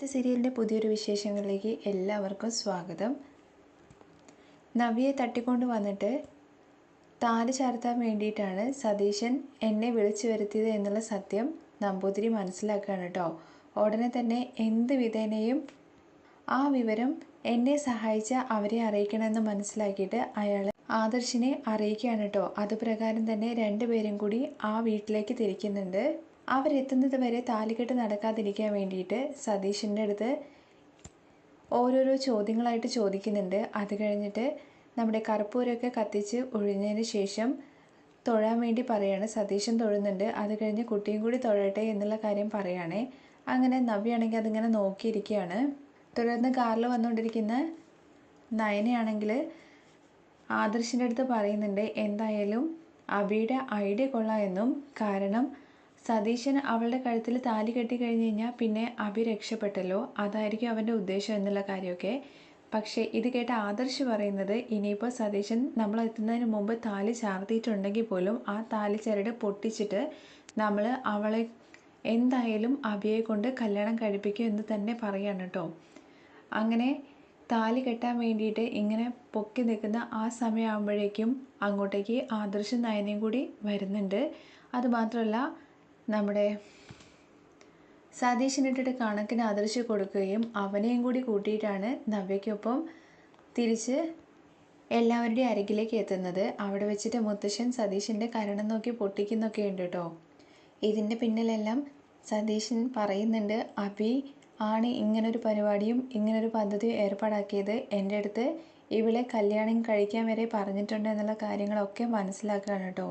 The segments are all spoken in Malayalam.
ഇന്നത്തെ സീരിയലിന്റെ പുതിയൊരു വിശേഷങ്ങളിലേക്ക് എല്ലാവർക്കും സ്വാഗതം. നവ്യെ തട്ടിക്കൊണ്ട് വന്നിട്ട് താലി ചാർത്താൻ വേണ്ടിയിട്ടാണ് സതീശൻ എന്നെ വിളിച്ചു വരുത്തിയത് എന്നുള്ള സത്യം നമ്പൂതിരി മനസ്സിലാക്കുകയാണ് കേട്ടോ. ഉടനെ തന്നെ എന്ത് വിധേനയും ആ വിവരം എന്നെ സഹായിച്ച അവരെ അറിയിക്കണമെന്ന് മനസ്സിലാക്കിയിട്ട് അയാൾ ആദർശിനെ അറിയിക്കുകയാണ് കേട്ടോ. അതുപ്രകാരം തന്നെ രണ്ടുപേരും കൂടി ആ വീട്ടിലേക്ക് തിരിക്കുന്നുണ്ട്. അവരെത്തുന്നത് വരെ താലികെട്ട് നടക്കാതിരിക്കാൻ വേണ്ടിയിട്ട് സതീഷിന്റെ അടുത്ത് ഓരോരോ ചോദ്യങ്ങളായിട്ട് ചോദിക്കുന്നുണ്ട്. അത് കഴിഞ്ഞിട്ട് നമ്മുടെ കർപ്പൂരമൊക്കെ കത്തിച്ച് ഒഴിഞ്ഞതിന് ശേഷം തൊഴാൻ വേണ്ടി പറയാണ്. സതീശൻ തൊഴുന്നുണ്ട്. അത് കഴിഞ്ഞ് കുട്ടിയും കൂടി തൊഴട്ടെ എന്നുള്ള കാര്യം പറയുകയാണേ അങ്ങനെ നവ്യാണെങ്കിൽ അതിങ്ങനെ നോക്കിയിരിക്കുകയാണ്. തുടർന്ന് കാറിൽ വന്നുകൊണ്ടിരിക്കുന്ന നയനയാണെങ്കിൽ ആദർശിന്റെ അടുത്ത് പറയുന്നുണ്ട് എന്തായാലും അബിയുടെ ഐഡിയ കൊള്ളാം എന്നും. കാരണം സതീശൻ അവളുടെ കഴുത്തിൽ താലി കെട്ടി കഴിഞ്ഞു കഴിഞ്ഞാൽ പിന്നെ അഭി രക്ഷപ്പെട്ടല്ലോ? അതായിരിക്കും അവന്റെ ഉദ്ദേശം എന്നുള്ള കാര്യമൊക്കെ. പക്ഷേ ഇത് കേട്ട ആദർശ് പറയുന്നത് ഇനിയിപ്പോൾ സതീശൻ നമ്മൾ എത്തുന്നതിന് മുമ്പ് താലി ചാർത്തിയിട്ടുണ്ടെങ്കിൽ പോലും ആ താലി ചരട് പൊട്ടിച്ചിട്ട് നമ്മൾ അവളെ എന്തായാലും അഭിയെ കൊണ്ട് കല്യാണം കഴിപ്പിക്കും എന്ന് തന്നെ പറയാണ് കേട്ടോ അങ്ങനെ താലി കെട്ടാൻ വേണ്ടിയിട്ട് ഇങ്ങനെ പൊക്കി നിൽക്കുന്ന ആ സമയമാകുമ്പോഴേക്കും അങ്ങോട്ടേക്ക് ആദർശ് നയനയും കൂടി വരുന്നുണ്ട്. അതുമാത്രമല്ല നമ്മുടെ സതീശനിട്ടിട്ട് കണക്കിന് ആദർശ് കൊടുക്കുകയും അവനെയും കൂടി കൂട്ടിയിട്ടാണ് നവ്യയ്ക്കൊപ്പം തിരിച്ച് എല്ലാവരുടെയും അരികിലേക്ക് എത്തുന്നത്. അവിടെ വെച്ചിട്ട് മുത്തശ്ശൻ സതീശന്റെ കരണം നോക്കി പൊട്ടിക്കുന്നൊക്കെ ഉണ്ട് കേട്ടോ ഇതിന്റെ പിന്നിലെല്ലാം സതീശൻ പറയുന്നുണ്ട് അഭി ആണ് ഇങ്ങനൊരു പരിപാടിയും ഇങ്ങനൊരു പദ്ധതിയും ഏർപ്പാടാക്കിയത്. എന്റെ അടുത്ത് ഇവളെ കല്യാണം കഴിക്കാൻ വരെ പറഞ്ഞിട്ടുണ്ട് എന്നുള്ള കാര്യങ്ങളൊക്കെ മനസ്സിലാക്കുകയാണ് കേട്ടോ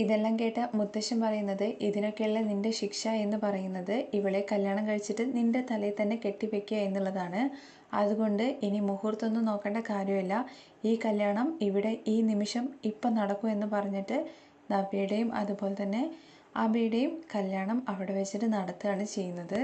ഇതെല്ലാം കേട്ട മുത്തശ്ശൻ പറയുന്നത് ഇതിനൊക്കെയുള്ള നിന്റെ ശിക്ഷ എന്ന് പറയുന്നത്? ഇവളെ കല്യാണം കഴിച്ചിട്ട് നിന്റെ തലയിൽ തന്നെ കെട്ടിവെക്കുക എന്നുള്ളതാണ്. അതുകൊണ്ട് ഇനി മുഹൂർത്തമൊന്നും നോക്കേണ്ട കാര്യമില്ല. ഈ കല്യാണം ഇവിടെ ഈ നിമിഷം ഇപ്പം നടക്കൂ എന്ന് പറഞ്ഞിട്ട് നവ്യയുടെയും അതുപോലെ തന്നെ അബിയുടെയും കല്യാണം അവിടെ വെച്ചിട്ട് നടത്തുകയാണ് ചെയ്യുന്നത്.